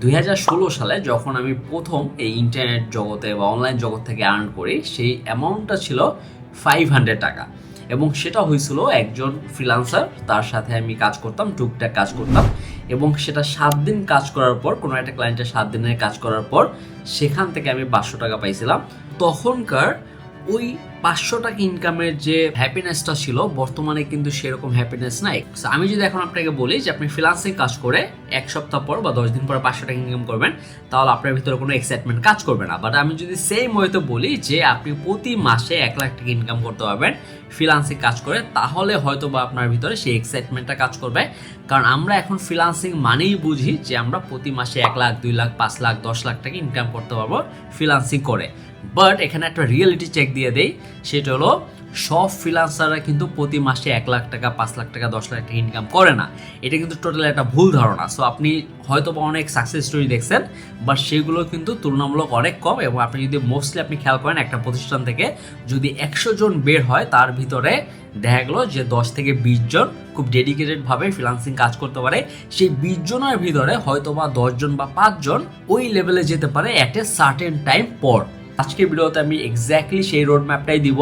দুই হাজার ষোলো সালে যখন আমি প্রথম এই ইন্টারনেট জগতে বা অনলাইন জগৎ থেকে আর্ন করি, সেই অ্যামাউন্টটা ছিল ফাইভ হান্ড্রেড টাকা। এবং সেটা হয়েছিল একজন ফ্রিলান্সার তার সাথে আমি কাজ করতাম, টুকটাক কাজ করতাম। এবং সেটা সাত দিন কাজ করার পর, কোনো একটা ক্লায়েন্টের সাত দিনের কাজ করার পর, সেখান থেকে আমি পাঁচশো টাকা পাইছিলাম। তখনকার ওই পাঁচশো টাকা ইনকামের যে হ্যাপিনেসটা ছিল, বর্তমানে কিন্তু সেরকম হ্যাপিনেস নাই। আমি যদি এখন আপনাকে বলি যে আপনি ফ্রিলান্সিং কাজ করে এক সপ্তাহ পর বা দশ দিন পর পাঁচশো টাকা ইনকাম করবেন, তাহলে আপনার ভিতরে কোনো এক্সাইটমেন্ট কাজ করবে না। বাট আমি যদি সেম ওয়েতে বলি যে আপনি প্রতি মাসে এক লাখ টাকা ইনকাম করতে পারবেন ফ্রিলান্সিং কাজ করে, তাহলে হয়তো বা আপনার ভিতরে সেই এক্সাইটমেন্টটা কাজ করবে। কারণ আমরা এখন ফ্রিলান্সিং মানেই বুঝি যে আমরা প্রতি মাসে এক লাখ, দুই লাখ, পাঁচ লাখ, দশ লাখ টাকা ইনকাম করতে পারব ফ্রিলান্সিং করে। বাট এখানে একটা রিয়েলিটি চেক দিয়ে দেই, সেটা হলো সব ফ্রিলান্সাররা কিন্তু প্রতি মাসে এক লাখ টাকা, পাঁচ লাখ টাকা, দশ লাখ টাকা ইনকাম করে না। এটা কিন্তু টোটাল একটা ভুল ধারণা। সো আপনি হয়তো বা অনেক সাকসেস স্টোরি দেখছেন বাট সেগুলো কিন্তু তুলনামূলক অনেক কম এবং আপনি যদি মোস্টলি আপনি খেয়াল করেন, একটা প্রতিষ্ঠান থেকে যদি একশো জন বের হয়, তার ভিতরে দেখা গেলো যে দশ থেকে বিশ জন খুব ডেডিকেটেডভাবে ফ্রিলান্সিং কাজ করতে পারে। সেই বিশ জনের ভিতরে হয়তো বা দশজন বা পাঁচজন ওই লেভেলে যেতে পারে অ্যাট এ সার্টেন টাইম পর। আজকের ভিডিওতে আমি এক্স্যাক্টলি সেই রোড ম্যাপটাই দিব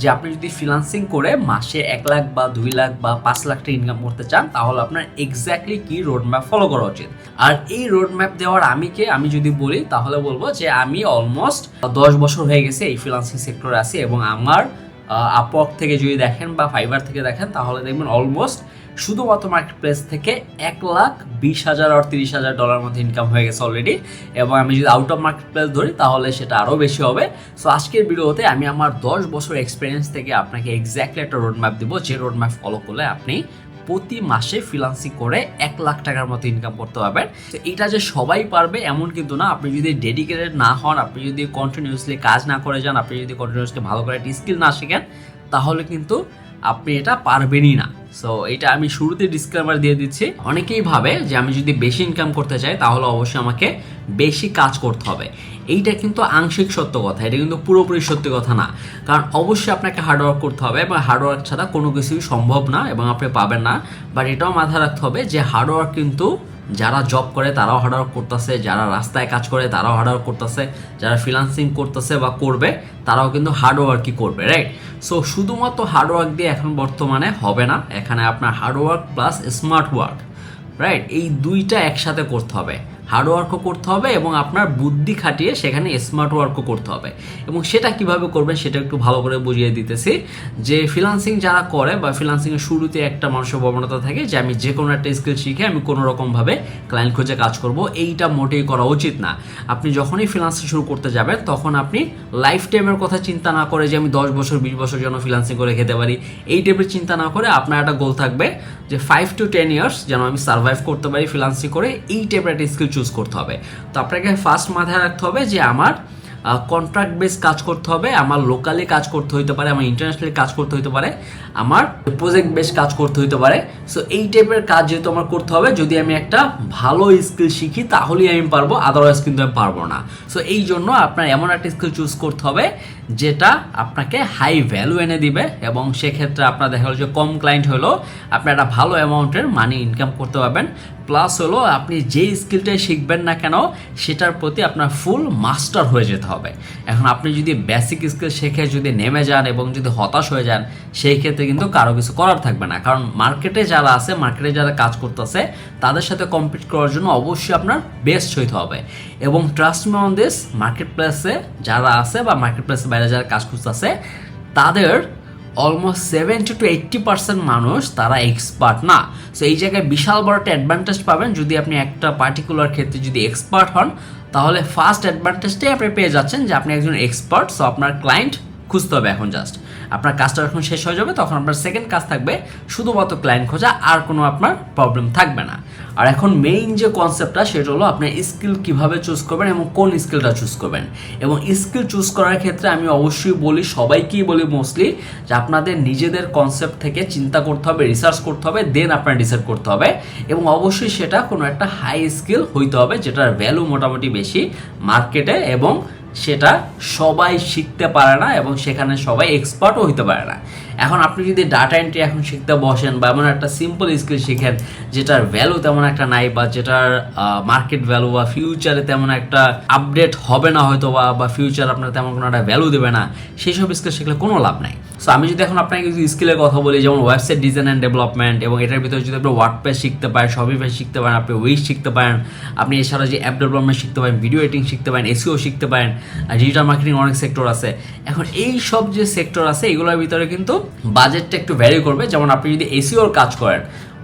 যে আপনি যদি ফ্রিলান্সিং করে মাসে এক লাখ বা দুই লাখ বা পাঁচ লাখ টাকা ইনকাম করতে চান, তাহলে আপনার এক্স্যাক্টলি কি রোড ম্যাপ ফলো করা উচিত? আর এই রোড ম্যাপ দেওয়ার আমি কে? আমি যদি বলি, তাহলে বলব যে আমি অলমোস্ট দশ বছর হয়ে গেছে এই ফ্রিলান্সিং সেক্টরে আছি এবং আমার আপওয়ার্ক থেকে যদি দেখেন বা ফাইবার থেকে দেখেন, তাহলে দেখবেন অলমোস্ট শুধুমাত্র মার্কেট প্লেস থেকে এক লাখ বিশ হাজার আর তিরিশ হাজার ডলার মধ্যে ইনকাম হয়ে গেছে অলরেডি এবং আমি যদি আউট অফ মার্কেট প্লেস ধরি, তাহলে সেটা আরও বেশি হবে। সো আজকের ভিডিওতে আমি আমার দশ বছর এক্সপিরিয়েন্স থেকে আপনাকে এক্স্যাক্টলি একটা রোড ম্যাপ দিব, যে রোড ম্যাপ ফলো করলে আপনি প্রতি মাসে ফ্রিলান্সিং করে এক লাখ টাকার মতো ইনকাম করতে পারবেন। তো এটা যে সবাই পারবে এমন কিন্তু না। আপনি যদি ডেডিকেটেড না হন, আপনি যদি কন্টিনিউসলি কাজ না করে যান, আপনি যদি কন্টিনিউসলি ভালো করে একটা স্কিল না শেখেন, তাহলে কিন্তু আপনি এটা পারবেনই না। সো এটা আমি শুরুতে ডিসক্লেমার দিয়ে দিচ্ছি। অনেকেই ভাবে যে আমি যদি বেশি ইনকাম করতে চাই, তাহলে অবশ্যই আমাকে বেশি কাজ করতে হবে। এইটা কিন্তু আংশিক সত্য কথা, এটা কিন্তু পুরোপুরি সত্যি কথা না। কারণ অবশ্যই আপনাকে হার্ডওয়ার্ক করতে হবে, এবং হার্ডওয়ার্ক ছাড়া কোনো কিছুই সম্ভব না, এবং আপনি পাবেন না। বাট এটাও মাথায় রাখতে হবে যে হার্ডওয়ার্ক কিন্তু যারা জব করে, তারাও হার্ড ওয়ার্ক করতেছে। যারা রাস্তায় কাজ করে, তারাও হার্ড ওয়ার্ক করতেছে। যারা ফ্রিলান্সিং করতেছে বা করবে, তারাও কিন্তু হার্ড ওয়ার্কই করবে রাইট সো শুধুমাত্র হার্ড ওয়ার্ক দিয়ে এখন বর্তমানে হবে না। এখানে আপনার hard work plus smart work right এই দুইটা একসাথে করতে হবে। হার্ডওয়ার্কও করতে হবে এবং আপনার বুদ্ধি খাটিয়ে সেখানে স্মার্ট ওয়ার্কও করতে হবে। এবং সেটা কীভাবে করবেন সেটা একটু ভালো করে বুঝিয়ে দিতেছি। যে ফ্রিলান্সিং যারা করে বা ফ্রিলান্সিংয়ের শুরুতে একটা মানুষের প্রবণতা থাকে যে আমি যে কোনো একটা স্কিল শিখে আমি কোনো রকমভাবে ক্লায়েন্ট খুঁজে কাজ করব, এইটা মোটেই করা উচিত না। আপনি যখনই ফ্রিলান্সিং শুরু করতে যাবেন, তখন আপনি লাইফ টাইমের কথা চিন্তা না করে যে আমি দশ বছর, বিশ বছর জন্য ফ্রিলান্সিং করে খেতে পারি, এই টাইপের চিন্তা না করে আপনার একটা গোল থাকবে যে ফাইভ টু টেন ইয়ার্স যেন আমি সার্ভাইভ করতে পারি ফ্রিলান্সিং করে, এই টাইপের একটা স্কিল চুজ করতে হবে। তো আপনাকে ফার্স্ট মাথায় রাখতে হবে যে আমার কন্ট্রাক্ট বেস কাজ করতে হবে, আমার লোকালি কাজ করতে হইতে পারে, আমার ইন্টারন্যাশনালি কাজ করতে হইতে পারে, আমার প্রজেক্ট বেস কাজ করতে হইতে পারে। সো এই টাইপের কাজ যেহেতু আমার করতে হবে, যদি আমি একটা ভালো স্কিল শিখি, তাহলেই আমি পারব আদারওয়াইজ কিন্তু আমি পারব না। সো এই জন্য আপনার এমন একটা স্কিল চুজ করতে হবে, যেটা আপনাকে হাই ভ্যালু এনে দিবে, এবং সেক্ষেত্রে আপনার দেখা গেলো যে কম ক্লায়েন্ট হলেও আপনি একটা ভালো অ্যামাউন্টের মানি ইনকাম করতে পারবেন। প্লাস হলো আপনি যেই স্কিলটাই শিখবেন না কেন, সেটার প্রতি আপনার ফুল মাস্টার হয়ে যেতে হবে। এখন আপনি যদি বেসিক স্কিল শেখে যদি নেমে যান এবং যদি হতাশ হয়ে যান, সেই ক্ষেত্রে কিন্তু কারও কিছু করার থাকবে না। কারণ মার্কেটে যারা আছে মার্কেটে যারা কাজ করতেছে, তাদের সাথে কম্পিট করার জন্য অবশ্যই আপনার বেস্ট হইতে হবে। এবং trust me on this market প্লেসে যারা আছে বা মার্কেট প্লেসের বাইরে যারা কাজ করতেছে, তাদের almost seventy to eighty percent মানুষ তারা এক্সপার্ট না। সো এই জায়গায় বিশাল বড় একটা অ্যাডভান্টেজ পাবেন। যদি আপনি একটা পার্টিকুলার ক্ষেত্রে যদি এক্সপার্ট হন, তাহলে ফার্স্ট অ্যাডভান্টেজটাই আপনি পেয়ে যাচ্ছেন যে আপনি একজন এক্সপার্ট সো আপনার ক্লায়েন্ট খুঁজতে হবে এখন জাস্ট আপনার কাজটা যখন শেষ হয়ে যাবে, তখন আপনার সেকেন্ড কাজ থাকবে শুধুমাত্র ক্লায়েন্ট খোঁজা, আর কোনো আপনার প্রবলেম থাকবে না। আর এখন মেইন যে কনসেপ্টটা সেটা হলো আপনার স্কিল কীভাবে চুজ করবেন এবং কোন স্কিলটা চুজ করবেন। এবং স্কিল চুজ করার ক্ষেত্রে আমি অবশ্যই বলি, সবাইকেই বলি মোস্টলি যে আপনাদের নিজেদের কনসেপ্ট থেকে চিন্তা করতে হবে রিসার্চ করতে হবে দেন আপনার ডিসাইড করতে হবে। এবং অবশ্যই সেটা কোনো একটা হাই স্কিল হইতে হবে, যেটার ভ্যালু মোটামুটি বেশি মার্কেটে এবং সেটা সবাই শিখতে পারে না এবং সেখানে সবাই এক্সপার্টও হইতে পারে না। এখন আপনি যদি ডাটা এন্ট্রি এখন শিখতে বসেন বা এমন একটা সিম্পল স্কিল শিখেন, যেটার ভ্যালু তেমন একটা নাই বা যেটার মার্কেট ভ্যালু বা ফিউচারে তেমন একটা আপডেট হবে না হয়তো বা বা ফিউচার আপনার তেমন কোনো একটা ভ্যালু দেবে না সেই সব স্কিল শিখলে কোনো লাভ নাই। সো আমি যদি এখন আপনাকে কিছু স্কিলের কথা বলি, যেমন ওয়েবসাইট ডিজাইন অ্যান্ড ডেভেলপমেন্ট এবং এটার ভিতরে যদি আপনি ওয়ার্ডপ্রেস শিখতে পারেন শপিফাই শিখতে পারেন, আপনি উইশ শিখতে পারেন, আপনি এছাড়া যে অ্যাপ ডেভেলপমেন্ট শিখতে পারেন ভিডিও এডিটিং শিখতে পারেন এসিও শিখতে পারেন ডিজিটাল মার্কেটিং অনেক সেক্টর আছে। এখন এই সব যে সেক্টর আছে, এগুলোর ভিতরে কিন্তু বাজেটটা একটু ভ্যারি করবে। যেমন আপনি যদি এসিওর কাজ করেন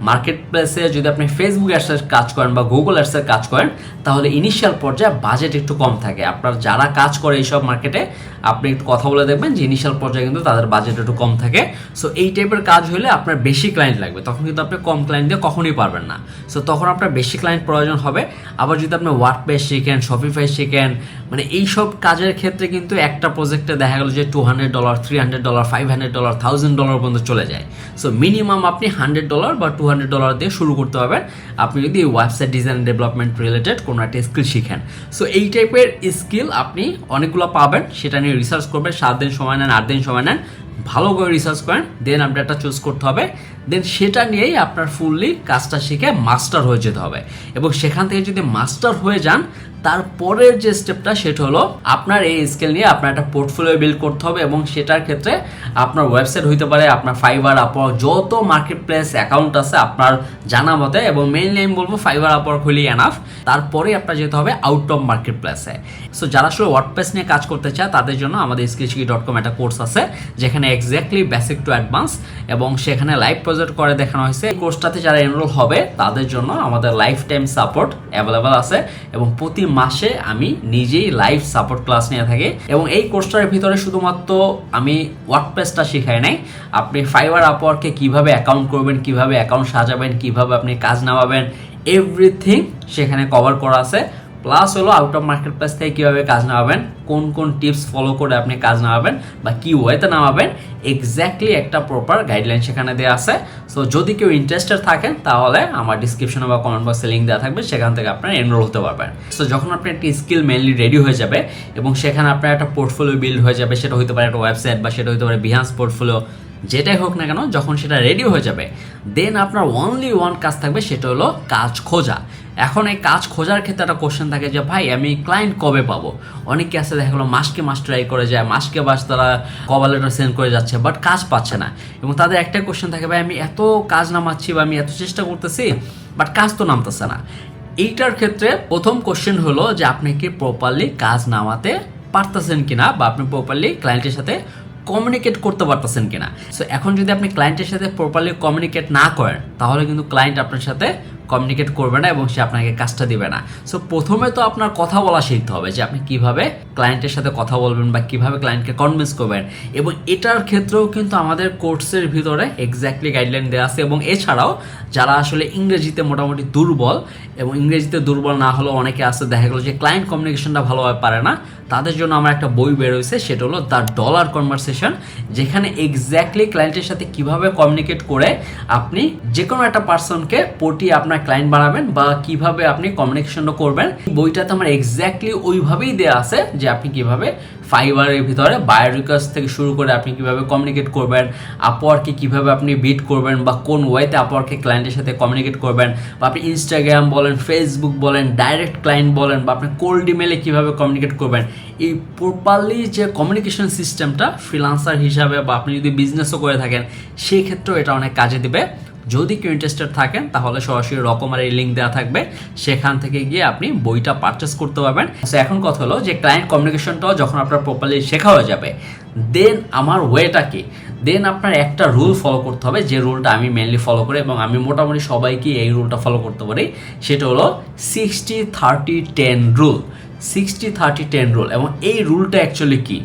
মার্কেট প্লেসে যদি আপনি ফেসবুক অ্যাডসের কাজ করেন বা গুগল অ্যাডসের কাজ করেন, তাহলে ইনিশিয়াল পর্যায়ে বাজেট একটু কম থাকে। আপনার যারা কাজ করে এইসব মার্কেটে আপনি একটু কথা বলে দেখবেন যে ইনিশিয়াল পর্যায়ে কিন্তু তাদের বাজেট একটু কম থাকে। সো এই টাইপের কাজ হলে আপনার বেশি ক্লায়েন্ট লাগবে। তখন কিন্তু আপনি কম ক্লায়েন্ট দিয়ে কখনোই পারবেন না। সো তখন আপনার বেশি ক্লায়েন্ট প্রয়োজন হবে। আবার যদি আপনি ওয়ার্ড পেজ শিখেন শপিফাই শিখেন মানে এইসব কাজের ক্ষেত্রে কিন্তু একটা প্রজেক্টে দেখা গেল যে two hundred dollar three hundred dollar five hundred dollar thousand dollar পর্যন্ত চলে যায়। সো মিনিমাম আপনি হান্ড্রেড ডলার বা টু হান্ড্রেড ডলার দিয়ে শুরু করতে পারবেন আপনি যদি ওয়েবসাইট ডিজাইন ডেভেলপমেন্ট রিলেটেড কোনো একটা স্কিল শিখেন। সো এই টাইপের স্কিল আপনি অনেকগুলো পাবেন, সেটা নিয়ে রিসার্চ করবেন, সাত দিন সময় নেন, আট দিন সময় নেন। ভালো করে রিসার্চ করেন দেন আপনি একটা চুজ করতে হবে। দেন সেটা নিয়েই আপনার ফুললি কাজটা শিখে মাস্টার হয়ে যেতে হবে। এবং সেখান থেকে যদি মাস্টার হয়ে যান তারপরের যে স্টেপটা সেটা হলো আপনার এই স্কেল নিয়ে আপনার একটা পোর্টফোলিও বিল্ড করতে হবে এবং সেটার ক্ষেত্রে আপনার ওয়েবসাইট হইতে পারে, আপনার ফাইবার আপওয়ার্ক যত মার্কেট প্লেস অ্যাকাউন্ট আছে আপনার জানা মতে এবং মেইনলি আমি বলব ফাইবার আপওয়ার্ক হলেই এনাফ তারপরে আপনার যেতে হবে আউট অফ মার্কেট প্লেসে সো যারা আসলে ওয়ার্ডপ্রেস নিয়ে কাজ করতে চায়, তাদের জন্য আমাদের স্কিলশিকি ডট কম একটা কোর্স আছে, যেখানে এক্স্যাক্টলি বেসিক টু অ্যাডভান্স এবং সেখানে লাইভ প্রজেক্ট করে দেখানো হয়েছে। এই কোর্সটাতে যারা এনরোল হবে, তাদের জন্য আমাদের লাইফ টাইম সাপোর্ট অ্যাভেলেবেল আছে, এবং প্রতি মাসে আমি নিজেই লাইভ সাপোর্ট ক্লাস নিয়ে থাকি। এবং এই কোর্সটার ভিতরে শুধুমাত্র আমি ওয়ার্ডপ্রেসটা শেখাই নাই। আপনি ফাইবার আপওয়ার্কে কীভাবে অ্যাকাউন্ট করবেন, কীভাবে অ্যাকাউন্ট সাজাবেন, কীভাবে আপনি কাজ নামাবেন এভরিথিং সেখানে কভার করা আছে। প্লাস হলো আউট অফ মার্কেট প্লেস থেকে কীভাবে কাজ নামাবেন, কোন কোন টিপস ফলো করে আপনি কাজ নামাবেন বা কী ওয়েতে নামাবেন এক্স্যাক্টলি একটা প্রপার গাইডলাইন সেখানে দেওয়া আছে। সো যদি কেউ ইন্টারেস্টেড থাকেন, তাহলে আমার ডিসক্রিপশনে বা কমেন্ট বক্সে লিঙ্ক দেওয়া থাকবে, সেখান থেকে আপনারা এনরোল হতে পারবেন। সো যখন আপনি একটি স্কিল মেনলি রেডি হয়ে যাবে এবং সেখানে আপনার একটা পোর্টফোলিও বিল্ড হয়ে যাবে, সেটা হতে পারে একটা ওয়েবসাইট বা সেটা হতে পারে বিহান্স পোর্টফোলিও যেটাই হোক না কেন, যখন সেটা রেডি হয়ে যাবে দেন আপনার অনলি ওয়ান কাজ থাকবে, সেটা হলো কাজ খোঁজা। এখন এই কাজ খোঁজার ক্ষেত্রে একটা কোশ্চেন থাকে যে, ভাই, আমি ক্লায়েন্ট কবে পাবো? অনেকে আছে, দেখা গেলো মাসকে মাস ট্রাই করে যায়, মাসকে মাস তারা কভার লেটার সেন্ড করে যাচ্ছে বাট কাজ পাচ্ছে না। এবং তাদের একটাই কোশ্চেন থাকে, ভাই, আমি এত কাজ নামাচ্ছি বা আমি এত চেষ্টা করতেছি বাট কাজ তো নামতেছে না। এইটার ক্ষেত্রে প্রথম কোশ্চেন হলো যে, আপনি কি প্রপারলি কাজ নামাতে পারতেছেন কিনা বা আপনি প্রপারলি ক্লায়েন্টের সাথে কমিউনিকেট করতে পারতেছেন কিনা? সো এখন যদি আপনি ক্লায়েন্টের সাথে প্রপারলি কমিউনিকেট না করেন, তাহলে কিন্তু ক্লায়েন্ট আপনার সাথে কমিউনিকেট করবে না এবং সে আপনাকে কাজটা দিবে না। সো প্রথমে তো আপনার কথা বলা শিখতে হবে যে আপনি কীভাবে ক্লায়েন্টের সাথে কথা বলবেন বা কীভাবে ক্লায়েন্টকে কনভিন্স করবেন। এবং এটার ক্ষেত্রেও কিন্তু আমাদের কোর্সের ভিতরে এক্স্যাক্টলি গাইডলাইন দেওয়া আছে এবং এছাড়াও যারা আসলে ইংরেজিতে মোটামুটি দুর্বল এবং ইংরেজিতে দুর্বল না হলেও অনেকে আছে, দেখা গেলো যে ক্লায়েন্ট কমিউনিকেশনটা ভালোভাবে পারে না, তাদের জন্য আমার একটা বই বেরোয়েছে সেটা হলো দ্য ডলার কনভারসেশন যেখানে এক্স্যাক্টলি ক্লায়েন্টের সাথে কীভাবে কমিউনিকেট করে আপনি যে কোনো একটা পার্সনকে পটিয়ে আপনার ক্লায়েন্ট বাড়াবেন বা কীভাবে আপনি কমিউনিকেশনটা করবেন। বইটাতে আমার এক্স্যাক্টলি ওইভাবেই দেওয়া আছে যে আপনি কীভাবে ফাইবারের ভিতরে বায়ো রিকোয়েস্ট থেকে শুরু করে আপনি কীভাবে কমিউনিকেট করবেন আপওয়ার্কে কীভাবে আপনি বিট করবেন বা কোন ওয়েতে আপওয়ার্কে ক্লায়েন্টের সাথে কমিউনিকেট করবেন, বা আপনি ইনস্টাগ্রাম বলেন ফেসবুক বলেন ডাইরেক্ট ক্লায়েন্ট বলেন, বা আপনি কোল্ড ইমেলে কীভাবে কমিউনিকেট করবেন, এই প্রপারলি যে কমিউনিকেশন সিস্টেমটা ফ্রিলান্সার হিসাবে বা আপনি যদি বিজনেসও করে থাকেন সেই ক্ষেত্রেও এটা অনেক কাজে দেবে। যদি কেউ ইন্টারেস্টেড থাকেন, তাহলে সরাসরি রকমের এই লিঙ্ক দেওয়া থাকবে। সেখান থেকে গিয়ে আপনি বইটা পারচেস করতে পারবেন। এখন কথা হলো যে ক্লায়েন্ট কমিউনিকেশনটাও যখন আপনার প্রপারলি শেখা হয়ে যাবে দেন আমার ওয়েটা কি? দেন আপনার একটা রুল ফলো করতে হবে, যে রুলটা আমি মেনলি ফলো করি এবং আমি মোটামুটি সবাইকে এই রুলটা ফলো করতে পারি, সেটা হলো sixty thirty ten rule sixty thirty ten rule এবং এই রুলটা অ্যাকচুয়ালি কি?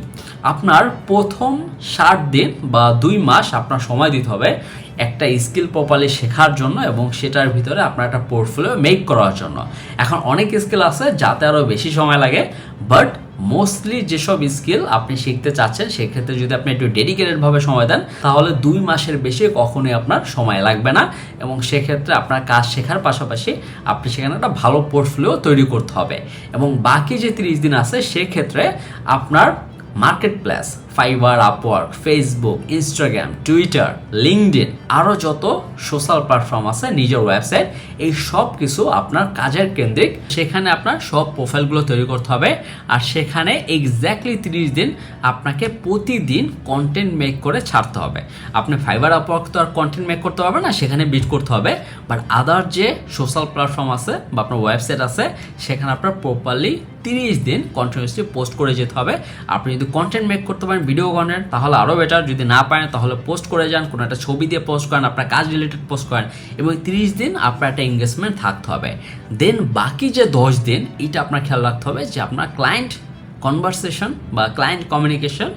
আপনার প্রথম ষাট দিন বা দুই মাস আপনার সময় দিতে হবে একটা স্কিল প্রপারলি শেখার জন্য এবং সেটার ভিতরে আপনার একটা পোর্টফোলিও মেক করার জন্য। এখন অনেক স্কিল আছে যাতে আরও বেশি সময় লাগে বাট মোস্টলি যেসব স্কিল আপনি শিখতে চাচ্ছেন, সেক্ষেত্রে যদি আপনি একটু ডেডিকেটেডভাবে সময় দেন, তাহলে দুই মাসের বেশি কখনোই আপনার সময় লাগবে না এবং সেক্ষেত্রে আপনার কাজ শেখার পাশাপাশি আপনি সেখানে একটা ভালো পোর্টফোলিও তৈরি করতে হবে এবং বাকি যে তিরিশ দিন আছে, সেক্ষেত্রে আপনার market place Fiverr Upwork Facebook Instagram Twitter LinkedIn আরও যত সোশ্যাল প্ল্যাটফর্ম আছে, নিজের ওয়েবসাইট এই সব কিছু আপনার কাজের কেন্দ্রিক। সেখানে আপনার সব প্রোফাইলগুলো তৈরি করতে হবে আর সেখানে এক্স্যাক্টলি তিরিশ দিন আপনাকে প্রতিদিন কন্টেন্ট মেক করে ছাড়তে হবে। আপনি ফাইবার আপওয়ার্ক তো আর কন্টেন্ট মেক করতে পারবেন না, সেখানে বিট করতে হবে। বাট আদার যে সোশ্যাল প্ল্যাটফর্ম আছে বা আপনার ওয়েবসাইট আছে, সেখানে আপনার প্রপারলি তিরিশ দিন কন্টিনিউসলি পোস্ট করে যেতে হবে। আপনি যদি কন্টেন্ট মেক করতে পারেন ভিডিও কন্টেন্ট তাহলে আরও বেটার যদি না পারেন, তাহলে পোস্ট করে যান, কোনো একটা ছবি দিয়ে পোস্ট করেন, আপনার কাজ রিলেটেড পোস্ট করেন, এবং তিরিশ দিন আপনার একটা এঙ্গেজমেন্ট থাকতে হবে। দেন বাকি যে দশ দিন, এটা আপনার খেয়াল রাখতে হবে যে আপনার ক্লায়েন্ট কনভারসেশন বা ক্লায়েন্ট কমিউনিকেশন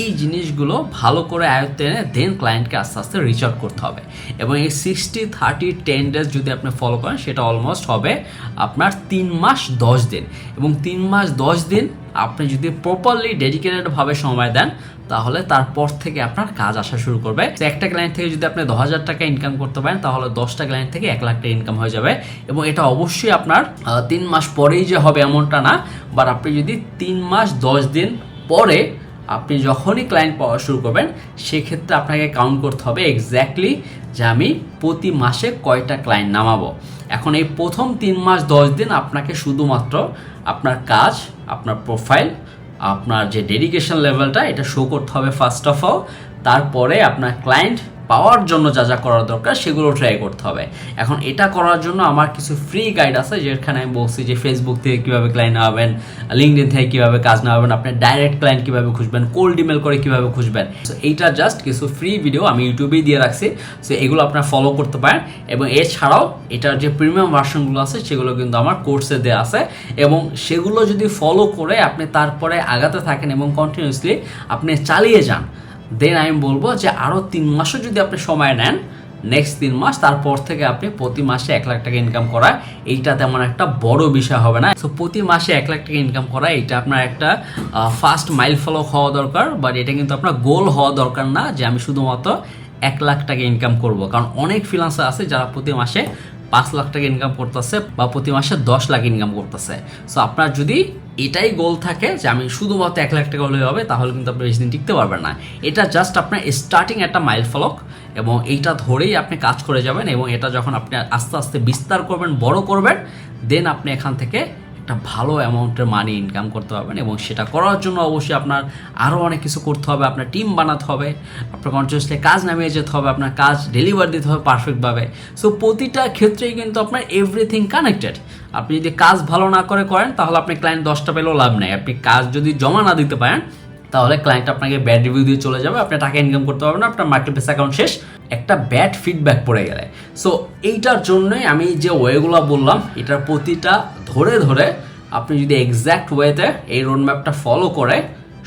এই জিনিসগুলো ভালো করে আয়ত্তে এনে দেন ক্লায়েন্টকে আস্তে আস্তে রিচ আউট করতে হবে। এবং এই সিক্সটি থার্টি টেন ডেজ যদি আপনি ফলো করেন, সেটা অলমোস্ট হবে আপনার তিন মাস দশ দিন। এবং তিন মাস দশ দিন আপনি যদি প্রপারলি ডেডিকেটেডভাবে সময় দেন, তাহলে তারপর থেকে আপনার কাজ আসা শুরু করবে। তো একটা ক্লায়েন্ট থেকে যদি আপনি দশ হাজার টাকা ইনকাম করতে পারেন, তাহলে দশটা ক্লায়েন্ট থেকে এক লাখ টাকা ইনকাম হয়ে যাবে। এবং এটা অবশ্যই আপনার তিন মাস পরেই যে হবে এমনটা না বাট আপনি যদি তিন মাস দশ দিন পরে আপনি যখনই ক্লায়েন্ট পাওয়া শুরু করবেন, সেক্ষেত্রে আপনাকে কাউন্ট করতে হবে এক্স্যাক্টলি যে আমি প্রতি মাসে কয়টা ক্লায়েন্ট নামাবো। এখন এই প্রথম তিন মাস দশ দিন আপনাকে শুধুমাত্র আপনার কাজ, আপনার প্রোফাইল আপনার যে ডেডিকেশন লেভেলটা এটা শো করতে হবে ফার্স্ট অফ অল তারপরে আপনার ক্লায়েন্ট পাওয়ার জন্য যা যা করার দরকার সেগুলো ট্রাই করতে হবে। এখন এটা করার জন্য আমার কিছু ফ্রি গাইড আছে, যেখানে আমি বলছি যে ফেসবুক থেকে কীভাবে ক্লায়েন্ট নেওয়াবেন লিঙ্কডিন থেকে কীভাবে কাজ নেওয়াবেন আপনি ডাইরেক্ট ক্লায়েন্ট কীভাবে খুঁজবেন কোল্ড ইমেল করে কীভাবে খুঁজবেন। সো এইটা জাস্ট কিছু ফ্রি ভিডিও আমি ইউটিউবেই দিয়ে রাখছি। সো এগুলো আপনারা ফলো করতে পারেন এবং এছাড়াও এটার যে প্রিমিয়াম ভার্সনগুলো আছে, সেগুলো কিন্তু আমার কোর্সে দেওয়া আছে এবং সেগুলো যদি ফলো করে আপনি তারপরে আগাতে থাকেন এবং কন্টিনিউসলি আপনি চালিয়ে যান দেন আমি বলব যে আরও তিন মাসও যদি আপনি সময় নেন নেক্সট তিন মাস, তারপর থেকে আপনি প্রতি মাসে এক লাখ টাকা ইনকাম করা, এইটা তেমন একটা বড় বিষয় হবে না। তো প্রতি মাসে এক লাখ টাকা ইনকাম করা এটা আপনার একটা ফার্স্ট মাইল ফলো হওয়া দরকার বাট এটা কিন্তু আপনার গোল হওয়া দরকার না যে আমি শুধুমাত্র এক লাখ টাকা ইনকাম করব। কারণ অনেক ফ্রিলান্সার আছে যারা প্রতি মাসে পাঁচ লাখ টাকা ইনকাম করতেছে বা প্রতি মাসে দশ লাখ ইনকাম করতেছে। সো আপনার যদি এটাই গোল থাকে যে আমি শুধুমাত্র এক লাখ টাকা হলে হবে, তাহলে কিন্তু আপনি বেশি দিন টিকতে পারবেন না। এটা জাস্ট আপনার স্টার্টিং একটা মাইল ফলক এবং এইটা ধরেই আপনি কাজ করে যাবেন এবং এটা যখন আপনি আস্তে আস্তে বিস্তার করবেন, বড় করবেন দেন আপনি এখান থেকে একটা ভালো অ্যামাউন্টের মানি ইনকাম করতে পারবেন এবং সেটা করার জন্য অবশ্যই আপনার আরও অনেক কিছু করতে হবে, আপনার টিম বানাতে হবে, আপনার কন্টিনিউসলি কাজ নামিয়ে যেতে হবে, আপনার কাজ ডেলিভার দিতে হবে পারফেক্টভাবে সো প্রতিটা ক্ষেত্রেই কিন্তু আপনার এভরিথিং কানেক্টেড আপনি যদি কাজ ভালো না করে করেন, তাহলে আপনি ক্লায়েন্ট দশটা পেলেও লাভ নেই। আপনি কাজ যদি জমা না দিতে পারেন তাহলে ক্লায়েন্ট আপনাকে ব্যাড রিভিউ দিয়ে চলে যাবে, আপনি টাকা ইনকাম করতে পারবেন আপনার মার্কেট প্লেস অ্যাকাউন্ট শেষ, একটা ব্যাড ফিডব্যাক পড়ে গেলে। সো এইটার জন্যই আমি যে ওয়েগুলো বললাম, এটার প্রতিটা ধরে ধরে আপনি যদি এক্স্যাক্ট ওয়েতে এই রোড ম্যাপটা ফলো করে,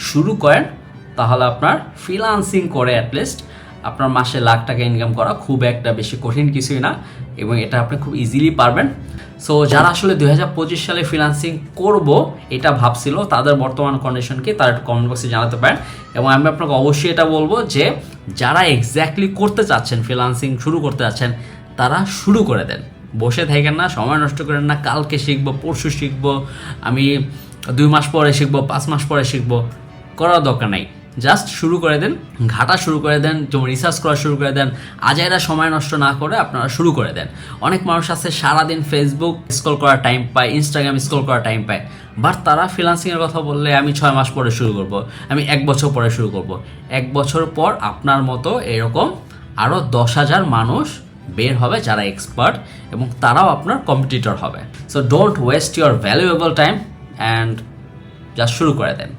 শুরু করেন, তাহলে আপনার ফ্রিলান্সিং করে অ্যাটলিস্ট আপনার মাসে লাখ টাকা ইনকাম করা খুব একটা বেশি কঠিন কিছুই না এবং এটা আপনি খুব ইজিলি পারবেন। সো যারা আসলে দু হাজার পঁচিশ সালে ফ্রিলান্সিং করব, এটা ভাবছিল, তাদের বর্তমান কন্ডিশন কি, তারা একটু কমেন্ট বক্সে জানাতে পারেন। এবং আমি আপনাকে অবশ্যই এটা বলব যে, যারা এক্স্যাক্টলি করতে চাচ্ছেন ফ্রিলান্সিং শুরু করতে চাচ্ছেন, তারা শুরু করে দেন। বসে থাকেন না, সময় নষ্ট করেন না, কালকে শিখব, পরশু শিখব, আমি দুই মাস পরে শিখব, পাঁচ মাস পরে শিখব, করার দরকার নাই। জাস্ট শুরু করে দেন, ঘাটা শুরু করে দেন, যেমন রিসার্চ করা শুরু করে দেন, আজাইরা সময় নষ্ট না করে আপনারা শুরু করে দেন। অনেক মানুষ আছে সারাদিন ফেসবুক স্ক্রল করার টাইম পায় ইনস্টাগ্রাম স্ক্রল করার টাইম পায় বাট তারা ফ্রিলান্সিংয়ের কথা বললে আমি ছয় মাস পরে শুরু করব, আমি এক বছর পরে শুরু করব। এক বছর পর আপনার মতো এরকম আরও দশ হাজার মানুষ বের হবে যারা এক্সপার্ট এবং তারাও আপনার কম্পিটিটর হবে। So don't waste your valuable time and just শুরু করে দেন।